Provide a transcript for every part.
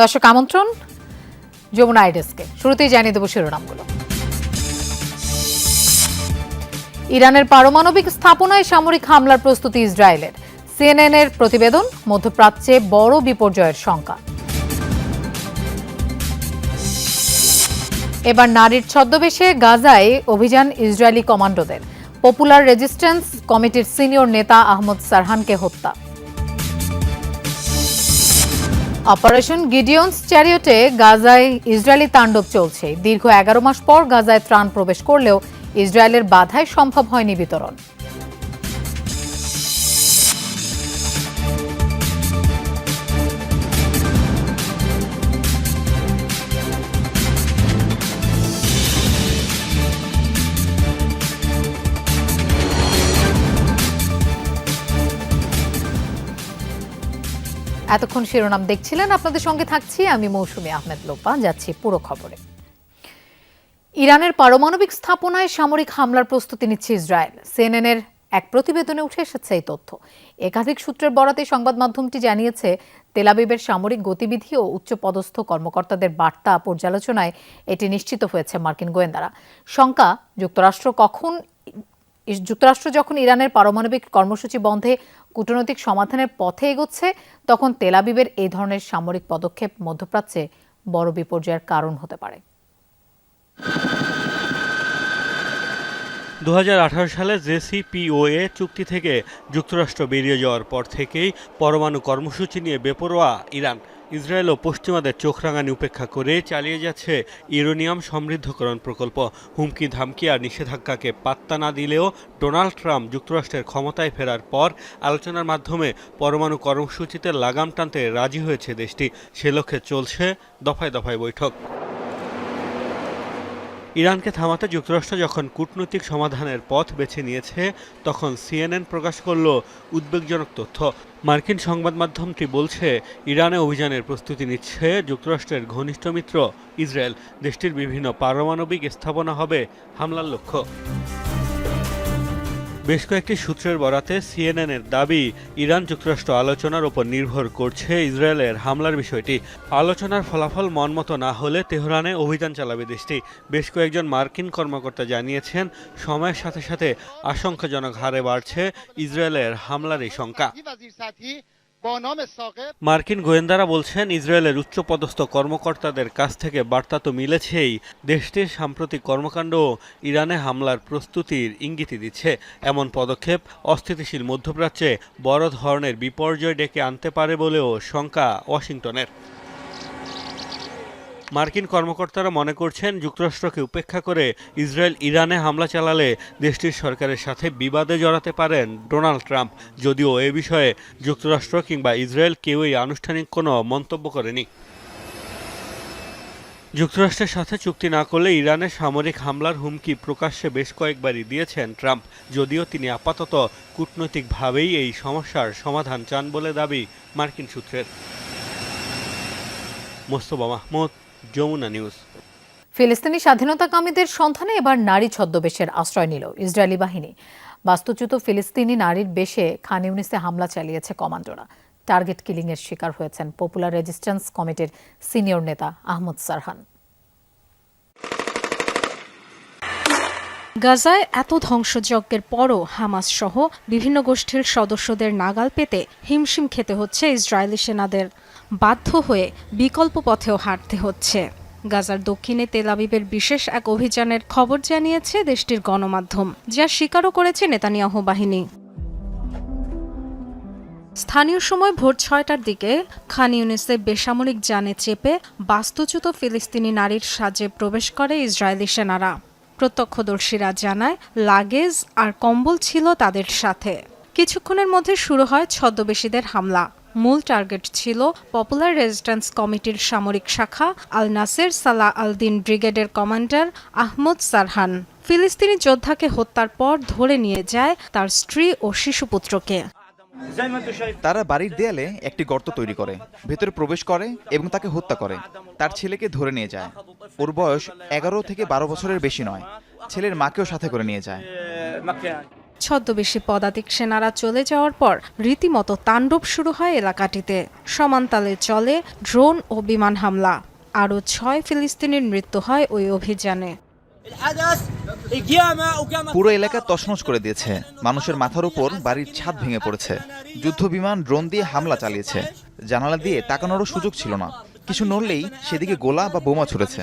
দর্শক আমন্ত্রণ, যমুনা আইডেসকে। শুরুতেই জানিয়ে দেবো শিরোনামগুলো। ইরানের পারমাণবিক স্থাপনায় সামরিক হামলার প্রস্তুতি ইসরায়েলের। সিএনএন এর প্রতিবেদন, মধ্যপ্রাচ্যে বড় বিপর্যয়ের শঙ্কা। এবার নারীর ছদ্মবেশে গাজায় অভিযান ইসরায়েলি কমান্ডোদের। পপুলার রেজিস্ট্যান্স কমিটির সিনিয়র নেতা আহমদ সারহানকে হত্যা। অপারেশন গিডিয়ন্স চ্যারিয়টে গাজায় ইসরায়েলি তাণ্ডব চলছে। দীর্ঘ এগারো মাস পর গাজায় ত্রাণ প্রবেশ করলেও ইসরায়েলের বাধায় সম্ভব হয়নি বিতরণ। এতক্ষণ শিরোনাম দেখছিলেন। আপনাদের সঙ্গে থাকছি আমি মৌসুমী আহমেদ লোপা। যাচ্ছি পুরো খবরে। ইরানের পারমাণবিক স্থাপনায় সামরিক হামলার প্রস্তুতি নিচ্ছে ইসরায়েল। সিএনএনের এক প্রতিবেদনে উঠে এসেছে এই তথ্য। একাধিক সূত্রের বরাতে সংবাদ মাধ্যমটি জানিয়েছে তেলাবিবের সামরিক গতিবিধি ও উচ্চপদস্থ কর্মকর্তাদের বার্তা পর্যালোচনায় এটি নিশ্চিত হয়েছে মার্কিন গোয়েন্দারা। শঙ্কা, যুক্তরাষ্ট্র কখন যুক্তরাষ্ট্র যখন ইরানের পারমাণবিক কর্মসূচি বন্ধে কূটনৈতিক সমাধানের পথে এগোচ্ছে, তখন তেলাবিবের এই ধরনের সামরিক পদক্ষেপ মধ্যপ্রাচ্যে বড় বিপর্যয়ের কারণ হতে পারে। দু হাজার আঠারো সালে জেসিপিওএ চুক্তি থেকে যুক্তরাষ্ট্র বেরিয়ে যাওয়ার পর থেকেই পরমাণু কর্মসূচি নিয়ে বেপরোয়া ইরান। ইসরায়েল ও পশ্চিমাদের চোখ রাঙানি উপেক্ষা করে চালিয়ে যাচ্ছে ইউরেনিয়াম সমৃদ্ধকরণ প্রকল্প। হুমকি ধামকি আর নিষেধাজ্ঞাকে পাত্তা না দিলেও ডোনাল্ড ট্রাম্প যুক্তরাষ্ট্রের ক্ষমতায় ফেরার পর আলোচনার মাধ্যমে পরমাণু কর্মসূচিতে লাগাম টানতে রাজি হয়েছে দেশটি। সে লক্ষ্যে চলছে দফায় দফায় বৈঠক। ইরানকে থামাতে যুক্তরাষ্ট্র যখন কূটনৈতিক সমাধানের পথ বেছে নিয়েছে, তখন সিএনএন প্রকাশ করল উদ্বেগজনক তথ্য। মার্কিন সংবাদ মাধ্যমটি বলছে, ইরানে অভিযানের প্রস্তুতি নিচ্ছে যুক্তরাষ্ট্রের ঘনিষ্ঠ মিত্র ইসরায়েল। দেশটির বিভিন্ন পারমাণবিক স্থাপনা হবে হামলার লক্ষ্য। বেশ কয়েকটি সূত্রের বরাতে সিএনএনের দাবি, ইরান যুক্তরাষ্ট্র আলোচনার ওপর নির্ভর করছে ইসরায়েলের হামলার বিষয়টি। আলোচনার ফলাফল মনমতো না হলে তেহরানে অভিযান চালাবে দেশটি। বেশ কয়েকজন মার্কিন কর্মকর্তা জানিয়েছেন, সময়ের সাথে সাথে আশঙ্কাজনক হারে বাড়ছে ইসরায়েলের হামলার এই শঙ্কা। মার্কিন গোয়েন্দারা বলছেন, ইসরায়েলের উচ্চপদস্থ কর্মকর্তাদের কাছ থেকে বার্তা তো মিলেছেই। দেশটির সাম্প্রতিক কর্মকাণ্ড ইরানে হামলার প্রস্তুতির ইঙ্গিত দিচ্ছে। এমন পদক্ষেপ অস্থিতিশীল মধ্যপ্রাচ্যে বড় ধরনের বিপর্যয় ডেকে আনতে পারে বলেও শঙ্কা ওয়াশিংটনের। মার্কিন কর্মকর্তারা মনে করছেন যুক্তরাষ্ট্রকে উপেক্ষা করে ইসরায়েল ইরানে হামলা চালালে দেশটির সরকারের সাথে বিবাদে জড়াতে পারেন ডোনাল্ড ট্রাম্প। যদিও এ বিষয়ে যুক্তরাষ্ট্র কিংবা ইসরায়েল কেউই আনুষ্ঠানিক কোনো মন্তব্য করেনি। যুক্তরাষ্ট্রের সাথে চুক্তি না করলে ইরানে সামরিক হামলার হুমকি প্রকাশ্যে বেশ কয়েকবারই দিয়েছেন ট্রাম্প। যদিও তিনি আপাতত কূটনৈতিকভাবেই এই সমস্যার সমাধান চান বলে দাবি মার্কিন সূত্রের। মোস্তফা মাহমুদ যমুনা নিউজ। ফিলিস্তিনি স্বাধীনতাকামীদের সন্ধানে এবার নারী ছদ্মবেশের আশ্রয় নিল ইসরায়েলি বাহিনী। বাস্তুচ্যুত ফিলিস্তিনি নারীর বেশে খান ইউনিসে হামলা চালিয়েছে কমান্ডোরা টার্গেট কিলিংয়ের শিকার হয়েছেন পপুলার রেজিস্ট্যান্স কমিটির সিনিয়র নেতা আহমদ সারহান। গাজায় এত ধ্বংসযজ্ঞের পরও হামাস সহ বিভিন্ন গোষ্ঠীর সদস্যদের নাগাল পেতে হিমশিম খেতে হচ্ছে ইসরায়েলি সেনাদের। বাধ্য হয়ে বিকল্প পথেও হাঁটতে হচ্ছে। গাজার দক্ষিণে তেলাবিবের বিশেষ এক অভিযানের খবর জানিয়েছে দেশটির গণমাধ্যম, যা স্বীকারও করেছে নেতানিয়াহু বাহিনী। স্থানীয় সময় ভোর ছয়টার দিকে খান ইউনিসে বেসামরিক যানে চেপে বাস্তুচ্যুত ফিলিস্তিনি নারীর সাজে প্রবেশ করে ইসরায়েলি সেনারা। প্রত্যক্ষদর্শীরা জানায়, লাগেজ আর কম্বল ছিল তাদের সাথে। কিছুক্ষণের মধ্যে শুরু হয় ছদ্মবেশীদের হামলা। মূল টার্গেট ছিল পপুলার রেজিস্ট্যান্স কমিটির সামরিক শাখা, আল নাসের, সালাহ আল দিন ব্রিগেডের কমান্ডার আহমদ সারহান। ফিলিস্তিনি যোদ্ধাকে হত্যার পর ধরে নিয়ে যায় তার স্ত্রী ও শিশুপুত্রকে। তারা বাড়ির দেয়ালে একটি গর্ত তৈরি করে, ভেতরে প্রবেশ করে এবং তাকে হত্যা করে। তার ছেলেকে ধরে নিয়ে যায়। ওর বয়স এগারো থেকে বারো বছরের বেশি নয়। ছেলের মাকেও সাথে করে নিয়ে যায়। ছদ্মবেশী পদাতিক সেনারা চলে যাওয়ার পর রীতিমতো তাণ্ডব শুরু হয় এলাকাটিতে। সমান্তালে চলে ড্রোন ও বিমান হামলা। আরও ছয় ফিলিস্তিনির মৃত্যু হয় ওই অভিযানে। পুরো এলাকা তসমস করে দিয়েছে। মানুষের মাথার উপর বাড়ির ছাদ ভেঙে পড়েছে। যুদ্ধ বিমান ড্রোন দিয়ে হামলা চালিয়েছে। জানালা দিয়ে তাকানোরও সুযোগ ছিল না। কিছু নড়লেই সেদিকে গোলা বা বোমা ছুড়েছে।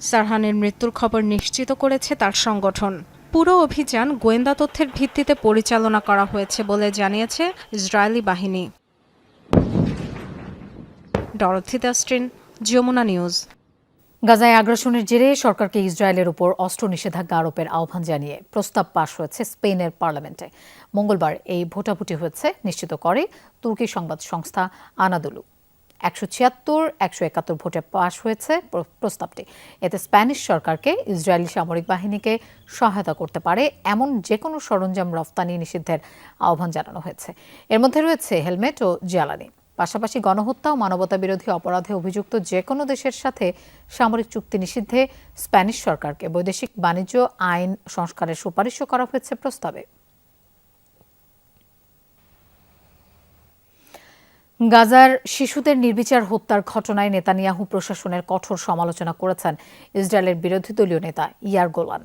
সারহানের মৃত্যুর খবর নিশ্চিত করেছে তার সংগঠন। পুরো অভিযান গোয়েন্দা তথ্যের ভিত্তিতে পরিচালনা করা হয়েছে বলে জানিয়েছে ইসরায়েলি বাহিনী। ডরথি দাস্ট্রিন যমুনা নিউজ। গাজায় আগ্রাসনের জেরে সরকারকে ইসরায়েলের উপর অস্ত্র নিষেধাজ্ঞা আরোপের আহ্বান জানিয়ে প্রস্তাব পাশ হয়েছে স্পেনের পার্লামেন্টে। মঙ্গলবার এই ভোটাভুটি হয়েছে, নিশ্চিত করে তুর্কি সংবাদ সংস্থা আনাদুলু। একশো ছিয়াত্তর, একশো একাত্তর ভোটে পাশ হয়েছে প্রস্তাবটি। এতে স্প্যানিশ সরকারকে ইসরায়েলি সামরিক বাহিনীকে সহায়তা করতে পারে এমন যে কোনো সরঞ্জাম রফতানি নিষিদ্ধের আহ্বান জানানো হয়েছে। এর মধ্যে রয়েছে হেলমেট ও জ্বালানি। পাশাপাশি গণহত্যা ও মানবতা বিরোধী অপরাধে অভিযুক্ত যে কোনো দেশের সাথে সামরিক চুক্তি নিষিদ্ধে স্প্যানিশ সরকারকে বৈদেশিক বাণিজ্য আইন সংস্কারের সুপারিশও করা হয়েছে প্রস্তাবে। গাজার শিশুদের নির্বিচার হত্যার ঘটনায় নেতানিয়াহু প্রশাসনের কঠোর সমালোচনা করেছেন ইসরায়েলের বিরোধী দলীয় নেতা ইয়ার গোলান।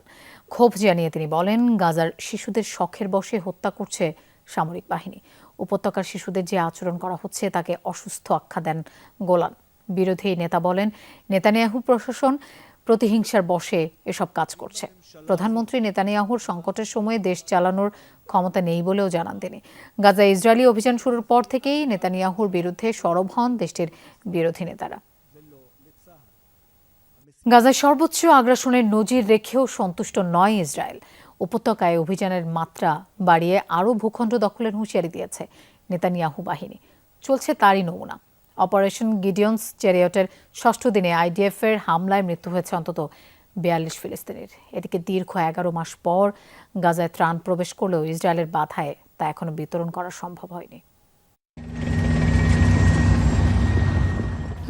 ক্ষোভ জানিয়ে তিনি বলেন, গাজার শিশুদের শখের বশে হত্যা করছে সামরিক বাহিনী। উপত্যকার শিশুদের যে আচরণ করা হচ্ছে তাকে অসুস্থ আখ্যা দেন গোলান। বিরোধী নেতা বলেন, নেতানিয়াহু প্রশাসন প্রতিহিংসার বশে এসব কাজ করছে। প্রধানমন্ত্রী নেতানিয়াহুর সংকটের সময়ে দেশ চালানোর ক্ষমতা নেই বলেও জানান তিনি। গাজা ইসরায়েলি অভিযান শুরুর পর থেকেই নেতানিয়াহুর বিরুদ্ধে সরব হন দেশটির বিরোধী নেতারা। গাজায় সর্বোচ্চ আগ্রাসনের নজির রেখেও সন্তুষ্ট নয় ইসরায়েল। উপত্যকায় অভিযানের মাত্রা বাড়িয়ে আরও ভূখণ্ড দখলের হুঁশিয়ারি দিয়েছে নেতানিয়াহু বাহিনী। চলছে তারই নমুনা। অপারেশন গিডিয়ন্স চেরিয়টের ষষ্ঠ দিনে আইডিএফ এর হামলায় মৃত্যু হয়েছে অন্তত বিয়াল্লিশ ফিলিস্তিনির। এদিকে দীর্ঘ এগারো মাস পর গাজায় ত্রাণ প্রবেশ করলেও ইসরায়েলের বাধায় তা এখনও বিতরণ করা সম্ভব হয়নি।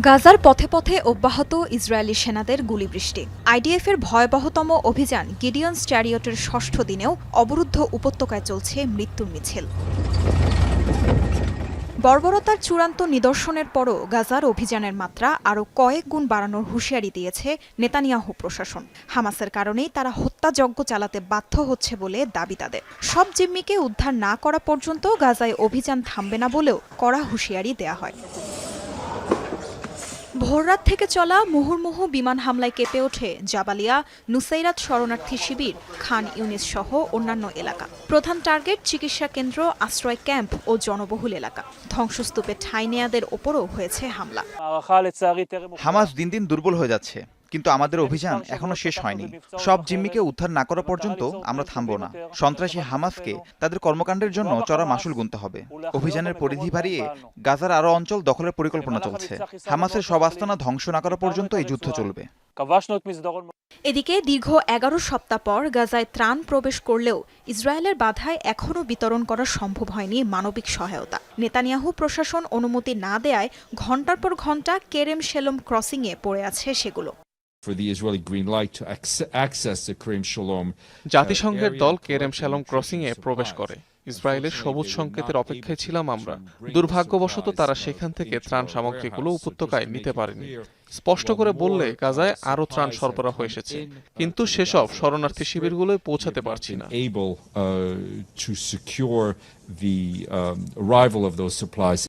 গাজার পথে পথে অব্যাহত ইসরায়েলি সেনাদের গুলিবৃষ্টি। আইডিএফের ভয়াবহতম অভিযান গিডিয়ন্স চ্যারিয়টের ষষ্ঠ দিনেও অবরুদ্ধ উপত্যকায় চলছে মৃত্যুর মিছিল। বর্বরতার চূড়ান্ত নিদর্শনের পরও গাজার অভিযানের মাত্রা আরও কয়েক গুণ বাড়ানোর হুঁশিয়ারি দিয়েছে নেতানিয়াহু প্রশাসন। হামাসের কারণেই তারা হত্যাযজ্ঞ চালাতে বাধ্য হচ্ছে বলে দাবি তাদের। সব জিম্মিকে উদ্ধার না করা পর্যন্ত গাজায় অভিযান থামবে না বলেও কড়া হুঁশিয়ারি দেয়া হয়। ভোররাত থেকে চলা মুহুর্মুহ বিমান হামলায় কেঁপে ওঠে জাবালিয়া নুসাইরাত শরণার্থী শিবির, খান ইউনিস সহ অন্যান্য এলাকা। প্রধান টার্গেট চিকিৎসা কেন্দ্র, আশ্রয় ক্যাম্প ও জনবহুল এলাকা। ধ্বংসস্তূপে ঠাঁই নেয়াদের ওপরও হয়েছে হামলা। হামাস দিন দিন দুর্বল হয়ে যাচ্ছে। কিন্তু আমাদের অভিযান এখনও শেষ হয়নি। সব জিম্মিকে উদ্ধার না করা পর্যন্ত আমরা থামব না। সন্ত্রাসী হামাসকে তাদের কর্মকাণ্ডের জন্য চড়া মাসুল গুনতে হবে। অভিযানের পরিধি বাড়িয়ে গাজার আরও অঞ্চল দখলের পরিকল্পনা চলছে। হামাসের সব আস্তানা ধ্বংস না করা পর্যন্ত এই যুদ্ধ চলবে। এদিকে দীর্ঘ এগারো সপ্তাহ পর গাজায় ত্রাণ প্রবেশ করলেও ইসরায়েলের বাধায় এখনও বিতরণ করা সম্ভব হয়নি মানবিক সহায়তা। নেতানিয়াহু প্রশাসন অনুমতি না দেয়ায় ঘণ্টার পর ঘণ্টা কেরেম সেলম ক্রসিংয়ে পড়ে আছে সেগুলো। For the Israeli green light to access the Kerem Shalom. জাতিসংঘের দল কেরেম শ্যালম ক্রসিংয়ে প্রবেশ করে। ইসরায়েলের সবুজ সংকেতের অপেক্ষায় ছিলাম আমরা। দুর্ভাগ্যবশত তারা সেখান থেকে ত্রাণ সামগ্রীগুলো উপত্যকায় নিতে পারেনি। স্পষ্ট করে বললে গাজায় আরও ত্রাণ সরবরাহ এসেছে। কিন্তু সেসব শরণার্থী শিবিরগুলোয় পৌঁছাতে পারছি না। Able uh, to secure the um, arrival of those supplies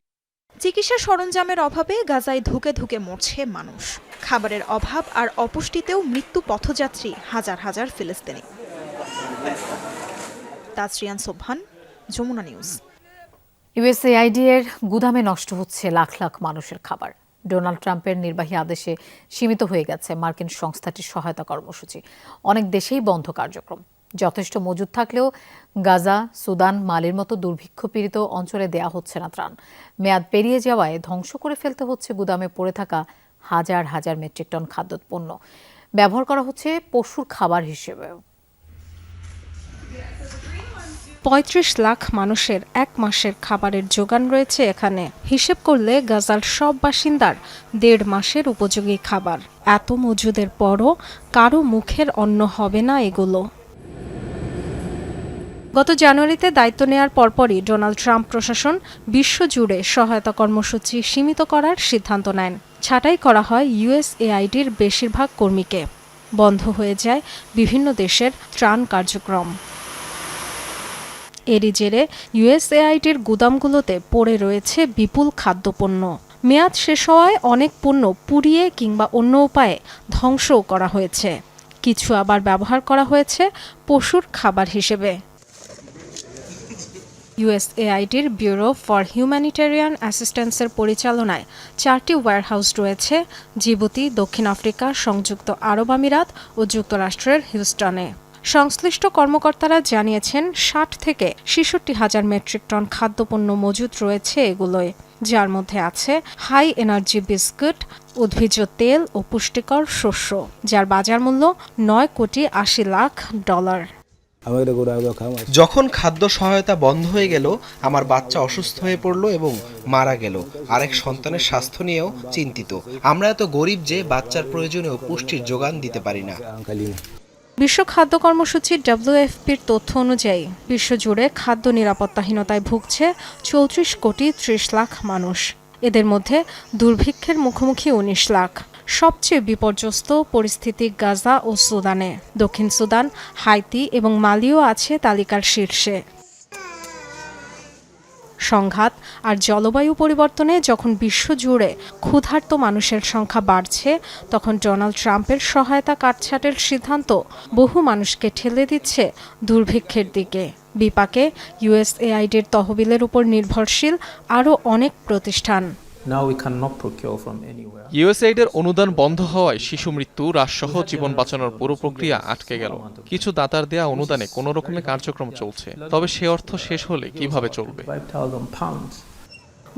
চিকিৎসা সরঞ্জামের অভাবে গাজায় ধুকে ধুকে মরছে মানুষ। খাবারের অভাব আর অপুষ্টিতেও মৃত্যু পথযাত্রী হাজার হাজার ফিলিস্তিনি। তাজরিয়ান সোবহান, যমুনা নিউজ। ইউএসএআইডি এর গুদামে নষ্ট হচ্ছে লাখ লাখ মানুষের খাবার। ডোনাল্ড ট্রাম্পের নির্বাহী আদেশে সীমিত হয়ে গেছে মার্কিন সংস্থাটির সহায়তা কর্মসূচি। অনেক দেশেই বন্ধ কার্যক্রম। যথেষ্ট মজুদ থাকলেও গাজা, সুদান, মালির মতো দুর্ভিক্ষ পীড়িত অঞ্চলে দেয়া হচ্ছে না ত্রাণ। মেয়াদ পেরিয়ে যাওয়ায় ধ্বংস করে ফেলতে হচ্ছে গুদামে পড়ে থাকা হাজার হাজার মেট্রিক টন খাদ্যপণ্য। ব্যবহার করা হচ্ছে পশুর খাবার হিসেবেও। পঁয়ত্রিশ লাখ মানুষের এক মাসের খাবারের যোগান রয়েছে এখানে। হিসেব করলে গাজার সব বাসিন্দার দেড় মাসের উপযোগী খাবার। এত মজুদের পরও কারও মুখের অন্ন হবে না এগুলো। গত জানুয়ারিতে দায়িত্ব নেয়ার পরপরই ডোনাল্ড ট্রাম্প প্রশাসন বিশ্বজুড়ে সহায়তা কর্মসূচি সীমিত করার সিদ্ধান্ত নেন। ছাঁটাই করা হয় ইউএসএআইডির বেশিরভাগ কর্মীকে। বন্ধ হয়ে যায় বিভিন্ন দেশের ত্রাণ কার্যক্রম। এরই জেরে ইউএসএআইডির গুদামগুলোতে পড়ে রয়েছে বিপুল খাদ্যপণ্য। মেয়াদ শেষ হওয়ায় অনেক পণ্য পুড়িয়ে কিংবা অন্য উপায়ে ধ্বংসও করা হয়েছে। কিছু আবার ব্যবহার করা হয়েছে পশুর খাবার হিসেবে। ইউএসএআইডির ব্যুরো ফর হিউম্যানিটেরিয়ান অ্যাসিস্ট্যান্সের পরিচালনায় চারটি ওয়্যারহাউস রয়েছে, জিবুতি, দক্ষিণ আফ্রিকা, সংযুক্ত আরব আমিরাত ও যুক্তরাষ্ট্রের হিউস্টনে। সংশ্লিষ্ট কর্মকর্তারা জানিয়েছেন, ষাট থেকে ছেষট্টি হাজার মেট্রিক টন খাদ্যপণ্য মজুদ রয়েছে এগুলোয়। যার মধ্যে আছে হাই এনার্জি বিস্কুট, উদ্ভিজ্জ তেল ও পুষ্টিকর শস্য, যার বাজার মূল্য নয় কোটি আশি লাখ ডলার। যখন খাদ্য সহায়তা বন্ধ হয়ে গেল আমার বাচ্চা অসুস্থ হয়ে পড়ল এবং মারা গেল। আরেক সন্তানের স্বাস্থ্য নিয়েও চিন্তিত। আমরা এত গরিব যে বাচ্চার প্রয়োজনীয় পুষ্টির যোগান দিতে পারি না। বিশ্ব খাদ্য কর্মসূচি ডব্লিউএফপির তথ্য অনুযায়ী বিশ্বজুড়ে খাদ্য নিরাপত্তাহীনতায় ভুগছে চৌত্রিশ কোটি ত্রিশ লাখ মানুষ। এদের মধ্যে দুর্ভিক্ষের মুখোমুখি উনিশ লাখ। সবচেয়ে বিপর্যস্ত পরিস্থিতি গাজা ও সুদানে। দক্ষিণ সুদান, হাইতি এবং মালিও আছে তালিকার শীর্ষে। সংঘাত আর জলবায়ু পরিবর্তনে যখন বিশ্বজুড়ে ক্ষুধার্ত মানুষের সংখ্যা বাড়ছে, তখন ডোনাল্ড ট্রাম্পের সহায়তা কাটছাটের সিদ্ধান্ত বহু মানুষকে ঠেলে দিচ্ছে দুর্ভিক্ষের দিকে। বিপাকে ইউএসএআইডির তহবিলের উপর নির্ভরশীল আরও অনেক প্রতিষ্ঠান। ইউএসএইডের অনুদান বন্ধ হওয়ায় শিশু মৃত্যু হ্রাসসহ জীবন বাঁচানোর পুরো প্রক্রিয়া আটকে গেল। কিছু দাতার দেয়া অনুদানে কোনো রকমের কার্যক্রম চলছে তবে সে অর্থ শেষ হলে কীভাবে চলবে?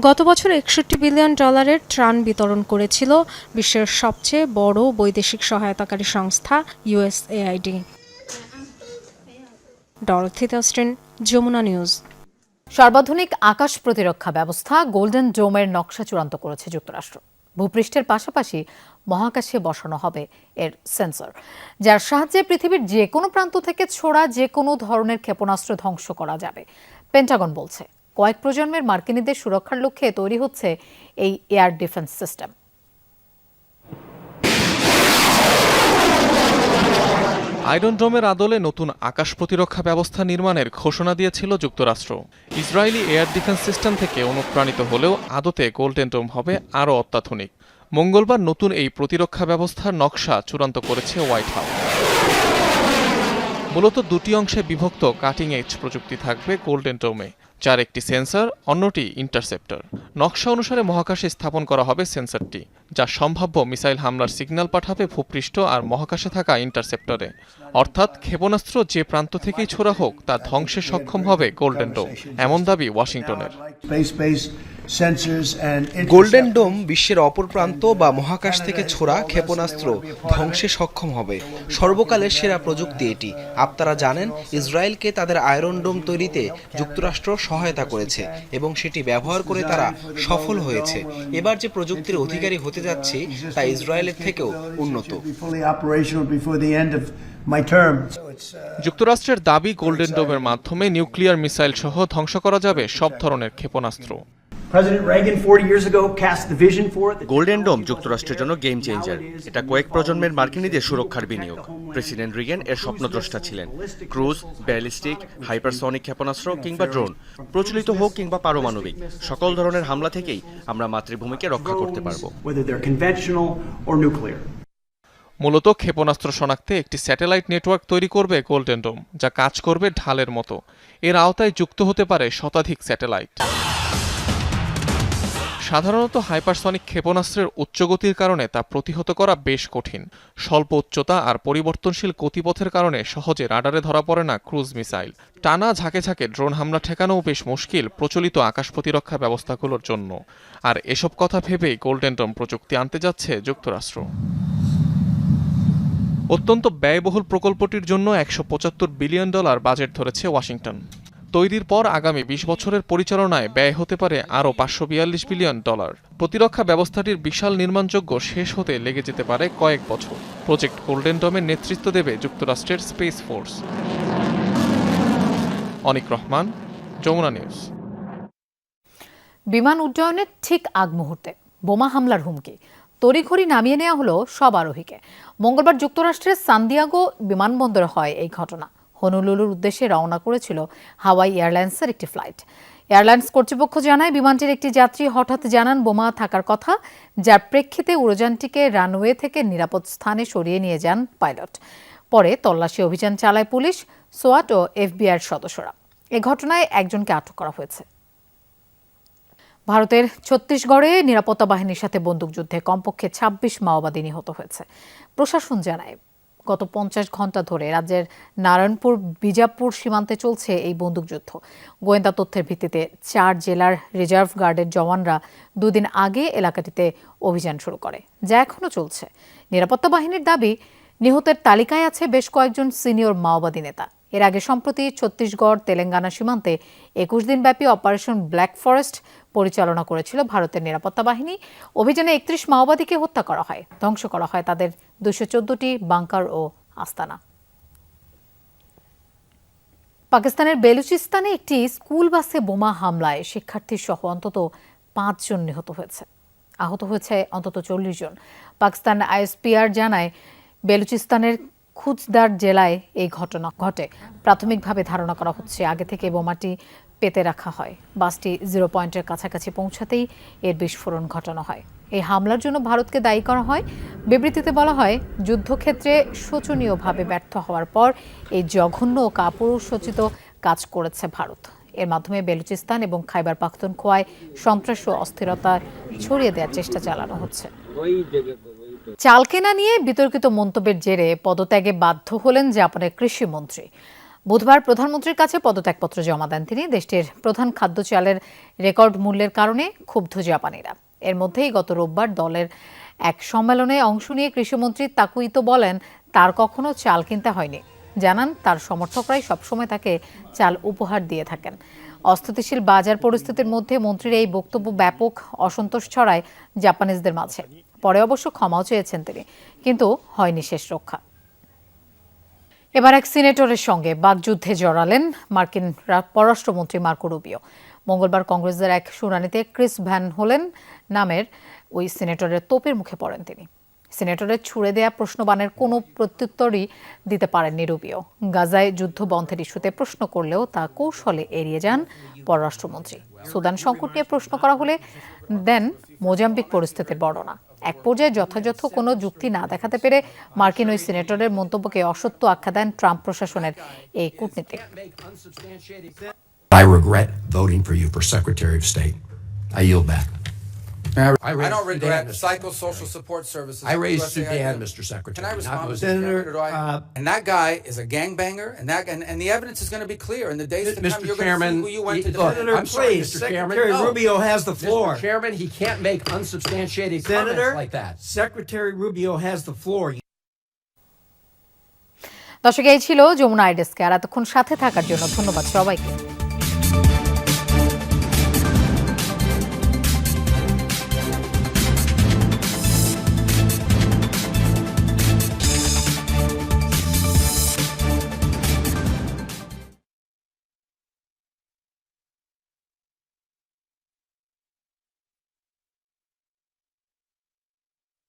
গত বছর একষট্টি বিলিয়ন ডলারের ত্রাণ বিতরণ করেছিল বিশ্বের সবচেয়ে বড় বৈদেশিক সহায়তাকারী সংস্থা USAID Dorothy Tustin Jamuna news. সর্বাধুনিক আকাশ প্রতিরক্ষা ব্যবস্থা গোল্ডেন ডোমের নকশা চূড়ান্ত করেছে যুক্তরাষ্ট্র। ভূপৃষ্ঠের পাশাপাশি মহাকাশে বসানো হবে এর সেন্সর, যার সাহায্যে পৃথিবীর যে কোনো প্রান্ত থেকে ছোড়া যে কোনো ধরনের ক্ষেপণাস্ত্র ধ্বংস করা যাবে। পেন্টাগন বলছে, কয়েক প্রজন্মের মার্কিনীদের সুরক্ষার লক্ষ্যে তৈরি হচ্ছে এই এয়ার ডিফেন্স সিস্টেম। আয়রন ড্রোমের আদলে নতুন আকাশ প্রতিরক্ষা ব্যবস্থা নির্মাণের ঘোষণা দিয়েছিল যুক্তরাষ্ট্র। ইসরায়েলি এয়ার ডিফেন্স সিস্টেম থেকে অনুপ্রাণিত হলেও আদতে গোল্ডেন ড্রোম হবে আরও অত্যাধুনিক। মঙ্গলবার নতুন এই প্রতিরক্ষা ব্যবস্থার নকশা চূড়ান্ত করেছে হোয়াইট হাউস। মূলত দুটি অংশে বিভক্ত কাটিং এজ প্রযুক্তি থাকবে গোল্ডেন ডোমে। যার একটি সেন্সর, অন্যটি ইন্টারসেপ্টর। নকশা অনুসারে মহাকাশে স্থাপন করা হবে সেন্সরটি, যা সম্ভাব্য মিসাইল হামলার সিগন্যাল পাঠাবে ভূপৃষ্ঠ আর মহাকাশে থাকা ইন্টারসেপ্টরে। অর্থাৎ ক্ষেপণাস্ত্র যে প্রান্ত থেকেই ছোড়া হোক, তা ধ্বংসে সক্ষম হবে গোল্ডেন ডোম এমন দাবি ওয়াশিংটনের গোল্ডেন ডোম বিশ্বের অপর প্রান্ত বা মহাকাশ থেকে ছোড়া ক্ষেপণাস্ত্র ধ্বংসে সক্ষম হবে। সর্বকালের সেরা প্রযুক্তি এটি। আপনারা জানেন, ইসরায়েলকে তাদের আয়রন ডোম তৈরিতে যুক্তরাষ্ট্র সহায়তা করেছে এবং সেটি ব্যবহার করে তারা সফল হয়েছে। এবার যে প্রযুক্তির অধিকারী হতে যাচ্ছে, তা ইসরায়েলের থেকেও উন্নত। যুক্তরাষ্ট্রের দাবি গোল্ডেন ডোমের মাধ্যমে নিউক্লিয়ার মিসাইল সহ ধ্বংস করা যাবে সব ধরনের ক্ষেপণাস্ত্র। গোল্ডেন ডোম যুক্তরাষ্ট্রের জন্য গেম চেঞ্জার এটা কয়েক প্রজন্মের মার্কিনীদের সুরক্ষার বিনিয়োগ। প্রেসিডেন্ট রিগেন এর স্বপ্নদ্রষ্টা ছিলেন। ক্রুজ ব্যালিস্টিক হাইপারসনিক ক্ষেপণাস্ত্র কিংবা ড্রোন প্রচলিত হোক কিংবা পারমাণবিক সকল ধরনের হামলা থেকেই আমরা মাতৃভূমিকে রক্ষা করতে পারব। মূলত ক্ষেপণাস্ত্র শনাক্তে একটি স্যাটেলাইট নেটওয়ার্ক তৈরি করবে গোল্ডেন ডোম যা কাজ করবে ঢালের মতো। এর আওতায় যুক্ত হতে পারে শতাধিক স্যাটেলাইট। সাধারণত হাইপারসনিক ক্ষেপণাস্ত্রের উচ্চগতির কারণে তা প্রতিহত করা বেশ কঠিন। স্বল্প উচ্চতা আর পরিবর্তনশীল গতিপথের কারণে সহজে রাডারে ধরা পড়ে না ক্রুজ মিসাইল। টানা ঝাঁকে ঝাঁকে ড্রোন হামলা ঠেকানোও বেশ মুশকিল প্রচলিত আকাশ প্রতিরক্ষা ব্যবস্থাগুলোর জন্য। আর এসব কথা ভেবেই গোল্ডেন ডোম প্রযুক্তি আনতে যাচ্ছে যুক্তরাষ্ট্র। অত্যন্ত ব্যয়বহুল প্রকল্পটির জন্য একশো পঁচাত্তর বিলিয়ন ডলার বাজেট ধরেছে ওয়াশিংটন। তৈরির পর আগামী বিশ বছরের পরিচালনায় ব্যয় হতে পারে আরও পাঁচশো বিয়াল্লিশ বিলিয়ন ডলার। প্রতিরক্ষা ব্যবস্থাটির বিশাল নির্মাণযোগ্য শেষ হতে লেগে যেতে পারে কয়েক বছর। প্রজেক্ট গোল্ডেন ডমের নেতৃত্ব দেবে যুক্তরাষ্ট্রের space force. Anik Rahman, Jamuna news. বিমান উড্ডয়নের ঠিক আগ মুহূর্তে বোমা হামলার হুমকি। তড়িঘড়ি নামিয়ে নেওয়া হলো সব আরোহীকে। মঙ্গলবার যুক্তরাষ্ট্রের সান্দিয়াগো বিমানবন্দরে হয় এই ঘটনা। হনুলুলুর উদ্দেশ্যে রওনা করেছিল হাওয়াই এয়ারলাইন্সের একটি ফ্লাইট। এয়ারলাইন্স কর্তৃপক্ষ জানায়, বিমানটির একটি যাত্রী হঠাৎ জানান বোমা থাকার কথা, যার প্রেক্ষিতে উড়োযানটিকে রানওয়ে থেকে নিরাপদ স্থানে সরিয়ে নিয়ে যান পাইলট। পরে তল্লাশি অভিযান চালায় পুলিশ, সোয়াট ও এফবিআইয়ের সদস্যরা। এ ঘটনায় একজনকে আটক করা হয়েছে। ভারতের ছত্তিশগড়ে নিরাপত্তা বাহিনীর সাথে বন্দুকযুদ্ধে কমপক্ষে ২৬ মাওবাদী নিহত হয়েছে। প্রশাসন জানায় গত পঞ্চাশ ঘণ্টা ধরে রাজ্যের নারায়ণপুর, বিজাপুর সীমান্তে চলছে এই বন্দুকযুদ্ধ। গোয়েন্দা তথ্যের ভিত্তিতে চার জেলার রিজার্ভ গার্ডের জওয়ানরা দুদিন আগে এলাকাটিতে অভিযান শুরু করে, যা এখনও চলছে। নিরাপত্তা বাহিনীর দাবি, নিহতের তালিকায় আছে বেশ কয়েকজন সিনিয়র মাওবাদী নেতা। এর আগে সম্প্রতি ছত্তিশগড়, তেলেঙ্গানা সীমান্তে একুশ দিনব্যাপী অপারেশন ব্ল্যাক ফরেস্ট পরিচালনা করেছিল ভারতের নিরাপত্তা বাহিনী। অভিযানে একত্রিশ মাওবাদীকে হত্যা করা হয়, ধ্বংস করা হয় তাদের দুশো বাংকার ও আস্তানা। পাকিস্তানের বেলুচিস্তানে একটি স্কুল বাসে বোমা হামলায় শিক্ষার্থী সহ অন্তত পাঁচজন নিহত হয়েছে। আহত হয়েছে অন্তত চল্লিশ জন। পাকিস্তান আইএসপিআর জানায়, বেলুচিস্তানের খুচদার জেলায় এই ঘটনা ঘটে। প্রাথমিকভাবে ধারণা করা হচ্ছে, আগে থেকে বোমাটি পেতে রাখা হয়। বাসটি জিরো পয়েন্টের কাছাকাছি পৌঁছাতেই এর বিস্ফোরণ ঘটানো হয়। এই হামলার জন্য ভারতকে দায়ী করা হয়। বিবৃতিতে বলা হয়, যুদ্ধক্ষেত্রে শোচনীয়ভাবে ব্যর্থ হওয়ার পর এই জঘন্য ও কাপুরুষোচিত কাজ করেছে ভারত। এর মাধ্যমে বেলুচিস্তান এবং খাইবার পাখতুনখোয়ায় সন্ত্রাস ও অস্থিরতা ছড়িয়ে দেওয়ার চেষ্টা চালানো হচ্ছে। চাল কেনা নিয়ে বিতর্কিত মন্তব্যের জেরে পদত্যাগে বাধ্য হলেন জাপানের কৃষিমন্ত্রী। বুধবার প্রধানমন্ত্রীর কাছে পদত্যাগপত্র জমা দেন তিনি। দেশটির প্রধান খাদ্য চালের রেকর্ড মূল্যের কারণে ক্ষুব্ধ জাপানিরা। এর মধ্যেই গত রোববার দলের এক সম্মেলনে অংশ নিয়ে কৃষিমন্ত্রী তাকুইতো বলেন, তার কখনো চাল কিনতে হয়নি। জানান, তার সমর্থকরাই সবসময় তাকে চাল উপহার দিয়ে থাকেন। অস্থিতিশীল বাজার পরিস্থিতির মধ্যে মন্ত্রীর এই বক্তব্য ব্যাপক অসন্তোষ ছড়ায় জাপানিজদের মাঝে। পরে অবশ্য ক্ষমাও চেয়েছেন তিনি, কিন্তু হয়নি শেষ রক্ষা। এবার এক সিনেটরের সঙ্গে বাগযুদ্ধে জড়ালেন মার্কিন পররাষ্ট্রমন্ত্রী মার্কো রুবিও। মঙ্গলবার কংগ্রেসের এক শুনানিতে ক্রিস ভ্যান হোলেন নামের ওই সিনেটরের তোপের মুখে পড়েন তিনি। সিনেটরের ছুড়ে দেয়া প্রশ্নবানের কোনো প্রত্যুত্তরই দিতে পারেননি রুবিও। গাজায় যুদ্ধ বন্ধের ইস্যুতে প্রশ্ন করলেও তা কৌশলে এড়িয়ে যান পররাষ্ট্রমন্ত্রী। সুদান সংকট নিয়ে প্রশ্ন করা হলে দেন মোজাম্বিক পরিস্থিতির বর্ণনা। এক পর্যায়ে যথাযথ কোনো যুক্তি না দেখাতে পেরে মার্কিন ওই সিনেটরের মন্তব্যকে অসত্য আখ্যা দেন ট্রাম্প প্রশাসনের এই কূটনীতিক I regret voting for you for Secretary of State. I yield back. I, I don't regret psychosocial support services. I raised USA Sudan, do. Mr. Secretary. Can I not respond, Mr. Mozambique. Chairman, or do I? Uh, and that guy is a gangbanger, and that and, and the evidence is going to be clear in the days to come. Mr. You're Chairman, going to see who you went to look, defend. I'm sorry, please, Mr. Chairman. Secretary No. Rubio has the floor. Mr. Chairman, he can't make unsubstantiated Senator, comments like that. Secretary Rubio has the floor. দর্শক এই ছিল যমুনা আইডেস্কে আর এতক্ষণ সাথে থাকার জন্য ধন্যবাদ সবাইকে